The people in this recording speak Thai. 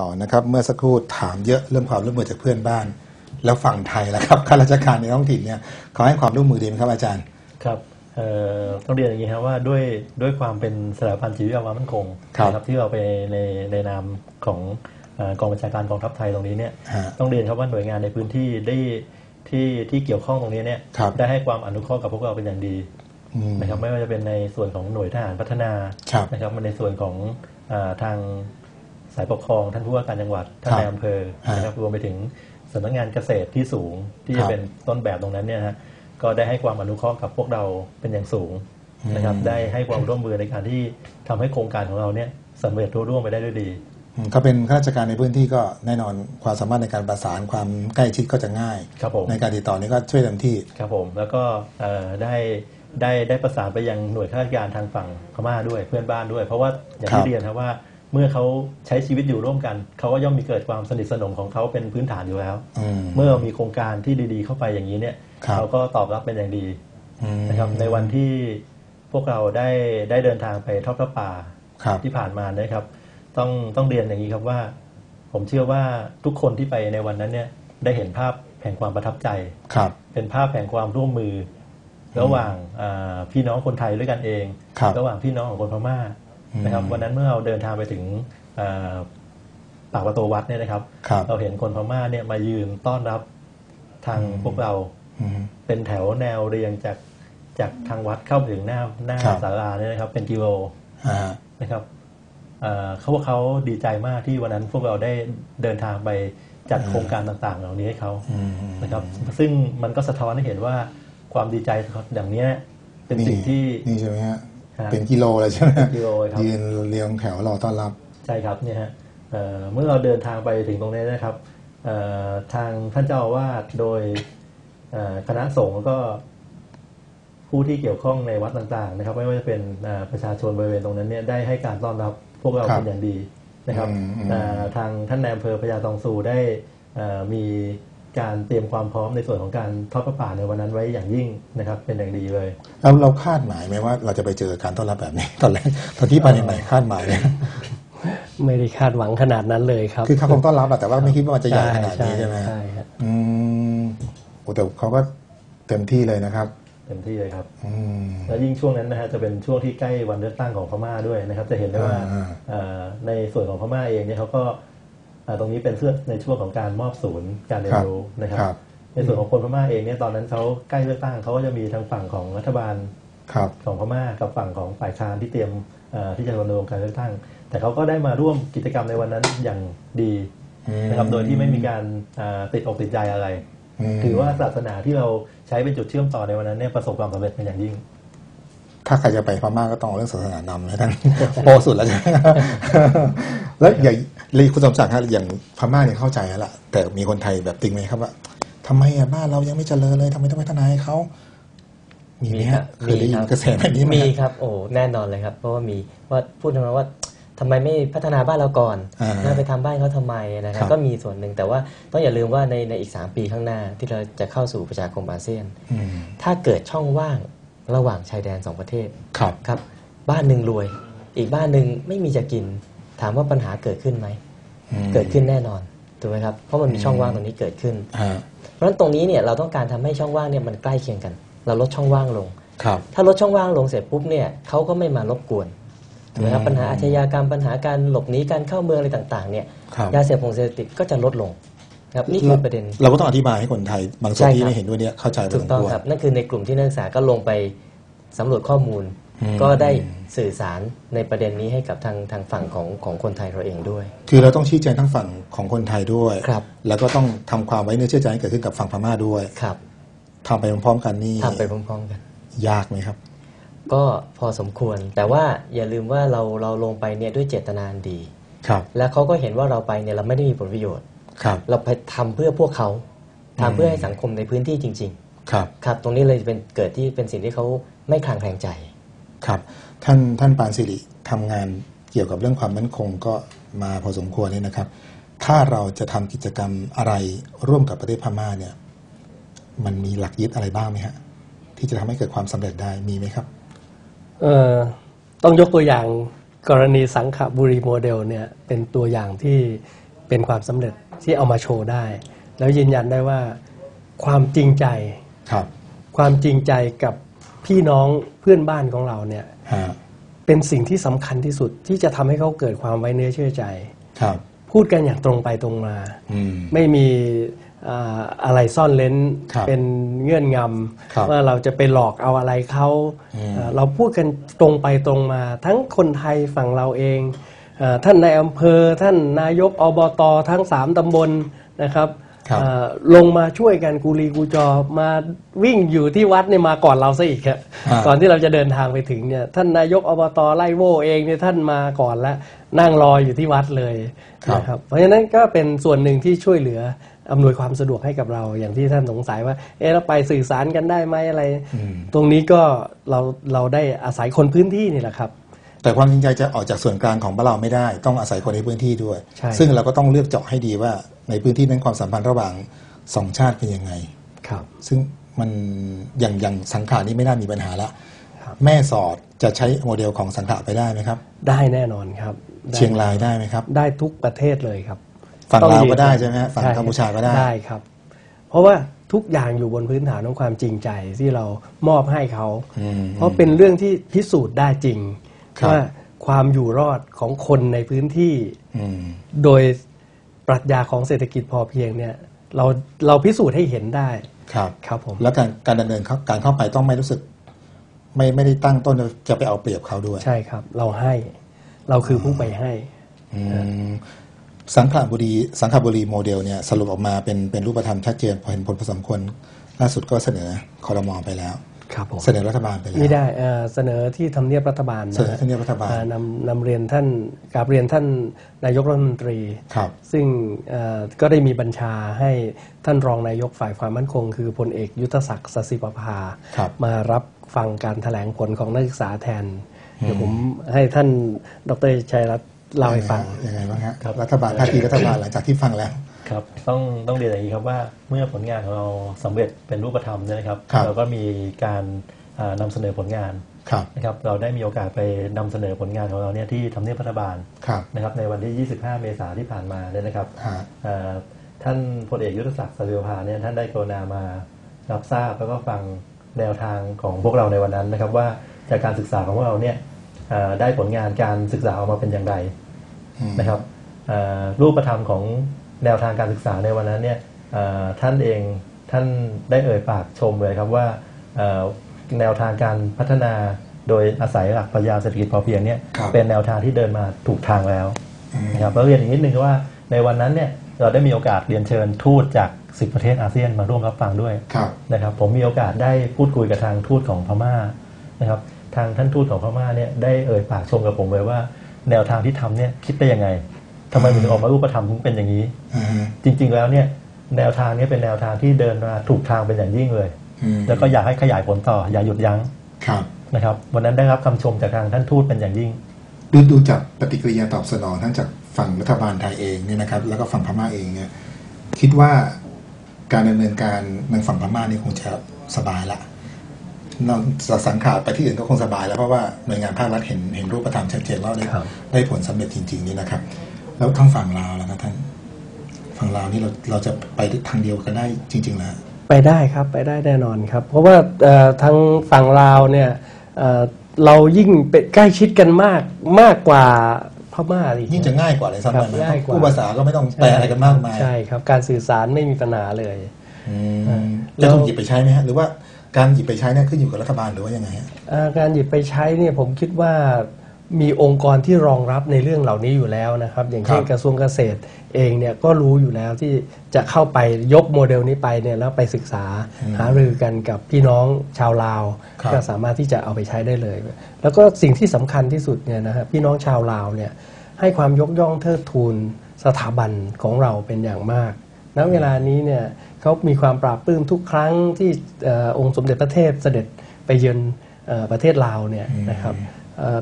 ต่อนะครับ เมื่อสักครู่ถามเยอะเรื่องความร่วมมือจากเพื่อนบ้าน แล้วฝั่งไทยแล้วครับข้าราชการในท้องถิ่นเนี่ยเขาให้ความร่วมมือดีไหมครับอาจารย์ครับเอ่อต้องเรียนอย่างนี้ครับว่าด้วยด้วยความเป็นสถาบันจิตวิทยาความมั่นคงครับนะที่เราไปในในนามของเอ่อกองบัญชาการกองทัพไทยตรงนี้เนี่ยฮะต้องเรียนครับว่าหน่วยงานในพื้นที่ได้ที่ที่เกี่ยวข้องตรงนี้เนี่ยครับได้ให้ความอนุเคราะห์กับพวกเราเป็นอย่างดีอืมนะครับไม่ว่าจะเป็นในส่วนของหน่วยทหารพัฒนาครับนะครับมันในส่วนของอาทาง สายปกครองท่านผู้ว่าการจังหวัดท่านครับนายอำเภอฮะนะครับรวมไปถึงสำนักงานเกษตรที่สูงที่ครัจะบเป็นต้นแบบตรงนั้นเนี่ยนะฮะก็ได้ให้ความอนุเคราะห์กับพวกเราเป็นอย่างสูงนะครับอืมได้ให้ความร่วมมือในการที่ทำให้โครงการของเราเนี่ยสำเร็จรุ่ร่วงไปได้ด้วยดีอืมเขาเป็นข้าราชการในพื้นที่ก็แน่นอนความสามารถในการประสานความใกล้ชิดก็จะง่ายครับผมในการติดต่อนี้ก็ช่วยเต็มที่ครับผมแล้วก็เอ่อได้ได้ได้ประสานไปยังหน่วยข้าราชการทางฝั่งพม่าด้วยเพื่อนบ้านด้วย เพราะว่าอย่างครับที่เรียนครับว่า เมื่อเขาใช้ชีวิตอยู่ร่วมกัน เขาก็ย่อมมีเกิดความสนิทสนมของเขาเป็นพื้นฐานอยู่แล้วอืมเมื่อมีโครงการที่ดี ๆ เข้าไปอย่างนี้เนี่ยครับเขาก็ตอบรับเป็นอย่างดีอืมนะครับในวันที่พวกเราได้ได้เดินทางไปทอดพระป่าครับที่ผ่านมานะครับ ต้องต้องเรียนอย่างนี้ครับว่า ผมเชื่อว่าทุกคนที่ไปในวันนั้นเนี่ยได้เห็นภาพแห่งความประทับใจครับเป็นภาพแห่งความร่วมมือ ระหว่างอ่าพี่น้องคนไทยด้วยกันเองครับระหว่างพี่น้องของคนพม่าอืม นะครับวันนั้นเมื่อเราเดินทางไปถึงอ่าปากประตูวัดเนี่ยนะครับครับเราเห็นคนพม่าเนี่ยมายืนต้อนรับทางพวกเราอืมเป็นแถวแนวเรียงจากจากทางวัดเข้าไปถึงหน้าหน้าครับศาลาเนี่ยนะครับ เป็นกิโลอ่านะครับเอ่อเขาว่าเขาดีใจมากที่วันนั้นพวกเราได้เดินทางไปจัดโครงการต่าง ๆ เหล่านี้ให้เขาอืมนะครับ ซึ่งมันก็สะท้อนให้เห็นว่าความดีใจอย่างเนี้ยเป็นสิ่งที่นี่ใช่ไหมฮะฮะ เป็นกิโลเลยใช่ไหมเป็นกิโลครับยืนเรียงแถวรอต้อนรับ ใช่ครับเนี่ยฮะเอ่อเมื่อเราเดินทางไปถึงตรงนี้นะครับเอ่อทางท่านเจ้าอาวาสโดยเอ่อคณะสงฆ์แล้วก็ ผู้ที่เกี่ยวข้องในวัดต่างๆ นะครับ ไม่ว่าจะเป็นเอ่อประชาชนบริเวณตรงนั้นเนี่ยได้ให้การต้อนรับพวกเราครับเป็นอย่างดีนะครับอืมอืมเอ่อทางท่านนายอำเภอพญาตองซูได้เอ่อมี การเตรียมความพร้อมในส่วนของการทอดพระป่าในวันนั้นไว้อย่างยิ่งนะครับ เป็นอย่างดีเลยเราเราคาดหมายไหมว่าเราจะไปเจอการต้อนรับแบบนี้ตอนแรกตอนที่ไปใหม่ๆคาดหมายไหมไม่ได้คาดหวังขนาดนั้นเลยครับ คือเขาคงต้อนรับแหละแต่ว่าไม่คิดว่ามันจะใหญ่ขนาดนี้ใช่ไหมใช่ครับอืมโอ้แต่เขาก็เต็มที่เลยนะครับเต็มที่เลยครับอืมแล้วยิ่งช่วงนั้นนะฮะจะเป็นช่วงที่ใกล้วันเลือกตั้งของพม่าด้วยนะครับ จะเห็นได้ว่าอ่าเอ่อในส่วนของพม่าเองเนี่ยเขาก็เอ่อ ตรงนี้เป็นเพื่อในช่วงของการมอบศูนย์การเรียนรู้นะครับครับ ในส่วนของคนพม่าเองเนี่ยตอนนั้นเขาใกล้เลือกตั้งเขาก็จะมีทางฝั่งของรัฐบาลครับของพม่ากับฝั่งของฝ่ายค้านที่เตรียมเอ่อที่จะรณรงค์การเลือกตั้ง แต่เขาก็ได้มาร่วมกิจกรรมในวันนั้นอย่างดีอืมนะครับโดยที่ไม่มีการอ่าติดอกติดใจอะไรมถือว่าศาสนาที่เราใช้เป็นจุดเชื่อมต่อในวันนั้นเนี่ยประสบความสำเร็จเป็นอย่างยิ่ง ถ้าใครจะไปพม่าก็ต้องเอาเรื่องศาสนานำนะท่านโปรสุดแล้วใช่ไหมแล้วอย่างเลยคุณสมศักดิ์ฮะอย่างพม่าเนี่ยเข้าใจแล้วล่ะแต่มีคนไทยแบบติงไหมครับว่าทำไมอะบ้านเรายังไม่เจริญเลยทำไมต้องพัฒนาให้เขามีไหมฮะเคยได้ยินกระแสแบบนี้ไหมมีฮะครับ โอ้แน่นอนเลยครับ เพราะว่ามีว่าพูดทำไมว่าทำไมไม่พัฒนาบ้านเราก่อนอ่าน่าไปทำบ้านเขาทำไมนะครัครับบก็มีส่วนหนึ่งแต่ว่าต้องอย่าลืมว่าในในอีก 3 ปีข้างหน้าที่เราจะเข้าสู่ประชาคมอาเซียนอืมถ้าเกิดช่องว่าง ระหว่างชายแดนสองประเทศครับครับ บ้านหนึ่งรวย อีกบ้านหนึ่งไม่มีจะกิน ถามว่าปัญหาเกิดขึ้นไหมอืมเกิดขึ้นแน่นอนถูกไหมครับเพราะมันมีช่องว่างตรงนี้เกิดขึ้นฮะเพราะฉะนั้นตรงนี้เนี่ยเราต้องการทำให้ช่องว่างเนี่ยมันใกล้เคียงกัน เราลดช่องว่างลงครับถ้าลดช่องว่างลงเสร็จปุ๊บเนี่ยเขาก็ไม่มารบกวนถูกไหมครับอืมปัญหาอาชญากรรมปัญหาการหลบหนีการเข้าเมืองอะไรต่างๆเนี่ยครับยาเสพติดเสพติดก็จะลดลง ครับนี่คือประเด็น เราก็ต้องอธิบายให้คนไทย บางส่วนใช่ที่ครับไม่เห็นด้วยเนี่ยเข้าใจพอถูสกมต้องควรครับนั่นคือในกลุ่มที่นักศึกษาก็ลงไปสำรวจข้อมูลอืมก็ได้สื่อสารในประเด็นนี้ให้กับทางทางฝั่งของของคนไทยเราเองด้วย คือเราต้องชี้แจงทั้งฝั่งของคนไทยด้วยครับแล้วก็ต้องทำความไว้เนื้อเชื่อใจให้เกิดขึ้นกับฝั่งพม่าด้วยครับทำไปพร้อมๆกันนี่ทำไปพร้อมๆกัน ยากไหมครับ ก็พอสมควรแต่ว่าอย่าลืมว่าเราเราลงไปเนี่ยด้วยเจตนาอันดีครับ แล้วเขาก็เห็นว่าเราไปเนี่ยเราไม่ได้มีผลประโยชน์ ครับ เราไปทำเพื่อพวกเขาทำอืมเพื่อให้สังคมในพื้นที่จริงครับๆครับ ตรงนี้เลยเป็นเกิดที่เป็นสิ่งที่เขาไม่คลางแคลงใจ ครับ ท่านท่านปานสิริทำงานเกี่ยวกับเรื่องความมั่นคงก็มาพอสมควรนี่นะครับ ถ้าเราจะทำกิจกรรมอะไรร่วมกับประเทศพม่าเนี่ย มันมีหลักยึดอะไรบ้างไหมฮะ ที่จะทำให้เกิดความสำเร็จได้มีไหมครับ เอ่อ ต้องยกตัวอย่างกรณีสังขบุรีโมเดลเนี่ยเป็นตัวอย่างที่ เป็นความสำเร็จที่เอามาโชว์ได้ แล้วยืนยันได้ว่าความจริงใจครับ ความจริงใจกับพี่น้องเพื่อนบ้านของเราเนี่ยฮะเป็นสิ่งที่สำคัญที่สุดที่จะทำให้เขาเกิดความไว้เนื้อเชื่อใจครับ พูดกันอย่างตรงไปตรงมาอืมไม่มีอ่าอะไรซ่อนเลนครับเป็นเงื่อนงครับำว่าเราจะไปหลอกเอาอะไรเขาอืมอ่าเราพูดกันตรงไปตรงมา ทั้งคนไทยฝั่งเราเองอา ท่านในายอำเภอท่านนายกอบตทั้งสามตำบลนะครับครับอ่าลงมาช่วยกันกูรีกูจอมาวิ่งอยู่ที่วัดเนี่ยมาก่อนเราซะอีกครับอ่าก่อนที่เราจะเดินทางไปถึงเนี่ยท่านนายกอบตไล่โวเองเนี่ยท่านมาก่อนแล้วนั่งรออยู่ที่วัดเลยครับนะครับเพราะฉะนั้นก็เป็นส่วนหนึ่งที่ช่วยเหลืออำนวยความสะดวกให้กับเราอย่างที่ท่านสงสัยว่า เอ๊ะเราไปสื่อสารกันได้ไหมอะไรอืมตรงนี้ก็เราเราได้อาศัยคนพื้นที่นี่แหละครับ แต่ความจริงใจจะออกจากส่วนกลางของบ้านเราไม่ได้ ต้องอาศัยคนในพื้นที่ด้วยใช่ซึ่งเราก็ต้องเลือกเจาะให้ดีว่าในพื้นที่นั้นความสัมพันธ์ระหว่างสองชาติเป็นยังไงครับ ซึ่งมันอย่างอย่างสังขารนี่ไม่น่ามีปัญหาละครับแม่สอดจะใช้โมเดลของสังขารไปได้ไหมครับ ได้แน่นอนครับได้เชียงรายได้ไหมครับ ได้ทุกประเทศเลยครับ ฝั่งต้องลาวยืนก็ได้ใช่ไหมฮะฝั่งใช่กัมพูชาก็ได้ได้ครับ เพราะว่าทุกอย่างอยู่บนพื้นฐานของความจริงใจที่เรามอบให้เขาอืมเพราะเป็นเรื่องที่พิสูจน์ได้จริงครับ ว่าความอยู่รอดของคนในพื้นที่อืมโดยปรัชญาของเศรษฐกิจพอเพียงเนี่ยเราเราพิสูจน์ให้เห็นได้ครับครับผมแล้วการการดำเนินเข้าการเข้าไปต้องไม่รู้สึก ไม่ไม่ได้ตั้งต้นจะไปเอาเปรียบเขาด้วย ใช่ครับ เราให้เราคือผู้ไปให้อืมสังขบุรีสังขบุรีโมเดลเนี่ยสรุปออกมาเป็นเป็นรูปธรรมชัดเจนพอเห็นผลพอสมควรล่าสุดก็เสนอคอรมอไปแล้ว ครับผมเสนอรัฐบาลไปแล้วไม่ได้เอ่อเสนอที่ทำเนียบรัฐบาลนะเสนอที่ทำเนียบรัฐบาลอ่นำนำเรียนท่านกราบเรียนท่านนายกรัฐมนตรีครับซึ่งเอ่อก็ได้มีบัญชาให้ท่านรองนายกฝ่ายความมั่นคง คือพลเอกยุทธศักดิ์สสิปภาครับมารับฟังการถแถลงผลของนักศึกษาแทนเดี๋ยวผมให้ท่านดรชัยรัตน์เล่าให้ฟังยังไงบ้างฮะครับรัฐบาลท่าทีรัฐบาลหลังจากที่ฟังแล้ว ครับต้องต้องเรียนอย่างนี้ครับว่าเมื่อผลงานของเราสำเร็จเป็นรูปธรรมเนี่ยนะครับครับเราก็มีการอ่านำเสนอผลงานครับนะครับเราได้มีโอกาสไปนำเสนอผลงานของเราเนี่ยที่ทำเนียบรัฐบาลครับนะครับในวันที่ 25 เมษายนที่ผ่านมาเนี่ยนะครับฮะอ่าท่านพลเอกยุทธศักดิ์สริวภาเนี่ยท่านได้กรุณามารับทราบแล้วก็ฟังแนวทางของพวกเราในวันนั้นนะครับ ว่าจากการศึกษาของพวกเราเนี่ยอ่าได้ผลงานการศึกษาออกมาเป็นอย่างไรอืมนะครับอ่ารูปธรรมของ แนวทางการศึกษาในวันนั้นเนี่ยอ่าท่านเองท่านได้เอ่ยปากชมเลยครับว่าอ่าแนวทางการพัฒนาโดยอาศัยหลักปรัชญาเศรษฐกิจพอเพียงเนี่ยครับเป็นแนวทางที่เดินมาถูกทางแล้วอืมนะครับแล้วเรียนอีกนิดนึงว่าในวันนั้นเนี่ยเราได้มีโอกาสเรียนเชิญทูตจาก10ประเทศอาเซียนมาร่วมรับฟังด้วยครับนะครับผมมีโอกาสได้พูดคุยกับทางทูตของพม่านะครับทางท่านทูตของพม่าเนี่ยได้เอ่ยปากชมกับผมเลยว่า แนวทางที่ทำเนี่ยคิดได้ยังไง ทำไมมันถึงออกมารูปธรรมถึงเป็นอย่างนี้อืมจริง ๆ แล้วเนี่ยแนวทางเนี้เป็นแนวทางที่เดินมาถูกทางเป็นอย่างยิ่งเลยอืมแล้วก็อยากให้ขยายผลต่ออย่าหยุดยั้งครับนะครับ วันนั้นได้รับคำชมจากทางท่านทูตเป็นอย่างยิ่ง ดูดูจากปฏิกิริยาตอบสนองทั้งจากฝั่งรัฐบาลไทยเองเนี่ยนะครับ แล้วก็ฝั่งพม่าเองเนี่ยคิดว่าการดำเนินการในฝั่งพม่านี่คงจะสบายละนอกจากสังขารไปที่อื่นก็คงสบายแล้วเพราะว่าหน่วยงานภาครัฐเห็นเห็นรูปธรรมชัดเจนว่าได้ครับได้ผลสำเร็จจริงๆนี่นะครับ แล้วทั้งฝั่งลาวแล้วครับท่านฝั่งลาวนี่เราเราจะไปทางเดียวกันได้จริง ๆ แล้ว ไปได้ครับไปได้แน่นอนครับ เพราะว่าเอ่อทางฝั่งลาวเนี่ยเอ่อเรายิ่งเป็นใกล้ชิดกันมากมากกว่าพม่าอีก ยิ่งจะง่ายกว่าเลยซ้ำคไปรับไหมง่ายกว่า ผู้ภาษาก็ไม่ต้องแปลอะไรกันมากมายใช่ครับ การสื่อสารไม่มีปัญหาเลย อืมแล้จะวถูกหยิบไปใช้ไหมฮะหรือว่าการหยิบไปใช้เนี่ยขึ้นอยู่กับรัฐบาลหรือว่ายังไงฮะอ่าการหยิบไปใช้เนี่ยผมคิดว่า มีองค์กรที่รองรับในเรื่องเหล่านี้อยู่แล้วนะครับ อย่างเช่นครับกระทรวงเกษตรเองเนี่ยก็รู้อยู่แล้วที่จะเข้าไปยกโมเดลนี้ไปเนี่ยแล้วไปศึกษาหารือกันกับพี่น้องชาวลาวครับก็สามารถที่จะเอาไปใช้ได้เลย แล้วก็สิ่งที่สำคัญที่สุดเนี่ยนะฮะพี่น้องชาวลาวเนี่ยให้ความยกย่องเทิดทูนสถาบันของเราเป็นอย่างมากณเวลานี้เนี่ยเขามีความปราบปลื้มทุกครั้งที่เอ่อองค์สมเด็จพระเทพเสด็จไปเยือนเอ่อประเทศลาวเนี่ยนะครับเอ่อ